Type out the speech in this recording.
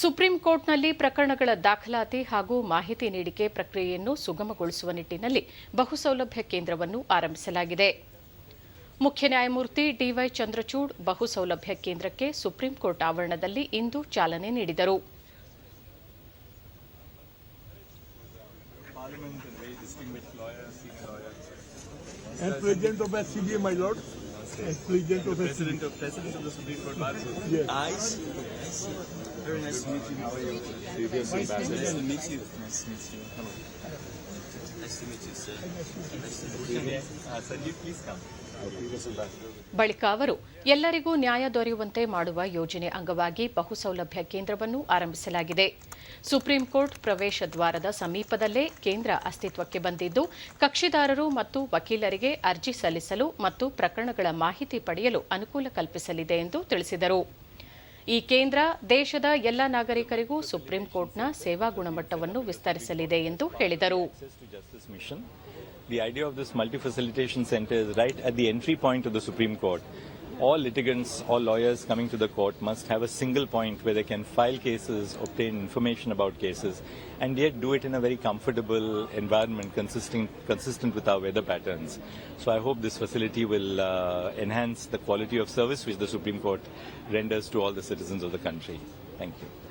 Supreme ಕೋರ್ಟ್ನಲ್ಲಿ ಪ್ರಕರಣಗಳ ದಾಖಲಾತಿ ಹಾಗೂ ಮಾಹಿತಿ ನೀಡಿಕೆ ಪ್ರಕ್ರಿಯೆಯನ್ನು ಸುಗಮಗೊಳಿಸುವ ನಿಟ್ಟಿನಲ್ಲಿ ಬಹುಸೌಲಭ್ಯ ಕೇಂದ್ರವನ್ನು ಆರಂಭಿಸಲಾಗಿದೆ. ಮುಖ್ಯ ನ್ಯಾಯಮೂರ್ತಿ ಡಿವೈ ಚಂದ್ರಚೂಡ್ ಬಹುಸೌಲಭ್ಯ ಕೇಂದ್ರಕ್ಕೆ ಸುಪ್ರೀಂ ಕೋರ್ಟ್ ಆವರಣದಲ್ಲಿ ಇಂದು ಚಾಲನೆ ನೀಡಿದರು. Very nice to meet you. How are you? Nice to meet you. Nice to meet you. Nice to meet you, sir. Nice to meet you. Sir, you please come. ಬಳಿಕ ಅವರು ಎಲ್ಲರಿಗೂ ನ್ಯಾಯ ದೊರೆಯುವಂತೆ ಮಾಡುವ ಯೋಜನೆ ಅಂಗವಾಗಿ ಬಹುಸೌಲಭ್ಯ ಕೇಂದ್ರವನ್ನು ಆರಂಭಿಸಲಾಗಿದೆ ಸುಪ್ರೀಂ ಕೋರ್ಟ್ ಪ್ರವೇಶ ದ್ವಾರದ ಸಮೀಪದಲ್ಲೇ ಕೇಂದ್ರ ಅಸ್ತಿತ್ವಕ್ಕೆ ಬಂದಿದ್ದು ಕಕ್ಷಿದಾರರು ಮತ್ತು ವಕೀಲರಿಗೆ ಅರ್ಜಿ ಸಲ್ಲಿಸಲು ಮತ್ತು ಪ್ರಕರಣಗಳ ಮಾಹಿತಿ ಪಡೆಯಲು ಅನುಕೂಲ ಕಲ್ಪಿಸಲಿದೆ ಎಂದು ತಿಳಿಸಿದರು ಈ ಕೇಂದ್ರ ದೇಶದ ಎಲ್ಲ ನಾಗರಿಕರಿಗೂ ಸುಪ್ರೀಂ ಕೋರ್ಟ್ನ ಸೇವಾ ಗುಣಮಟ್ಟವನ್ನು ವಿಸ್ತರಿಸಲಿದೆ ಎಂದು ಹೇಳಿದರು. The idea of this multi-facilitation center is right at the entry point of the Supreme Court. All litigants, all lawyers coming to the court must have a single point where they can file cases, obtain information about cases, and yet do it in a very comfortable environment consistent, consistent with our weather patterns. So I hope this facility will uh, enhance the quality of service which the Supreme Court renders to all the citizens of the country. Thank you.